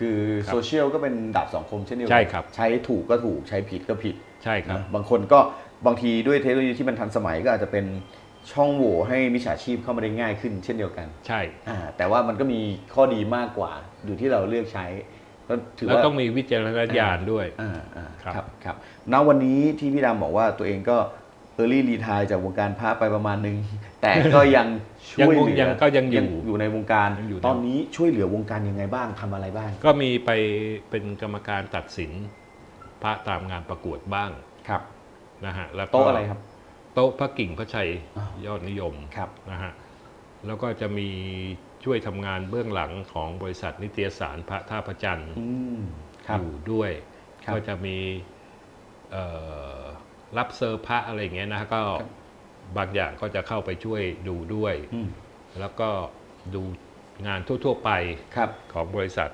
คือครับโซเชียลก็เป็นดาบสองคมเช่นเดียวกัใช่ครับ ใช้ถูกก็ถูกใช้ผิดก็ผิดใช่ครับ นะบางคนก็บางทีด้วยเทคโนโลยีที่มันทันสมัยก็อาจจะเป็นช่องโหว่ให้มิจฉาชีพเข้ามาได้ง่ายขึ้นเช่นเดียวกันใช่ อ่าแต่ว่ามันก็มีข้อดีมากกว่าอยู่ที่เราเลือกใช้ก็ถือแล้วว่า ต้องมีวิจารณญาณด้วย อ่าอ่าครับครับครับณวันนี้ที่พี่ดำบอกว่าตัวเองก็ early retire จากวงการพระไปประมาณนึง แต่ก็ยังช่วยเหลือยังก็ยังอยู่อยู่ในวงการยังอยู่นะตอนนี้ช่วยเหลือวงการยังไงบ้างทำอะไรบ้าง ก็มีไปเป็นกรรมการตัดสินพระตามงานประกวดบ้างครับนะฮะแล้วก็โต๊ะอะไรครับ โต๊ะพระกิ่งพระชัยอ้าวยอดนิยมครับนะฮะแล้วก็จะมีช่วยทำงานเบื้องหลังของบริษัทนิตยสารพระท่าพระจันทร์อืมคอรับยู่ด้วยครับก็จะมีเอ่อ รับเซอร์พระอะไรอย่างเงี้ยนะฮะก็ครับบางอย่างก็จะเข้าไปช่วยดูด้วยอืมแล้วก็ดูงานทั่ว ๆ ไปครับของบริษัท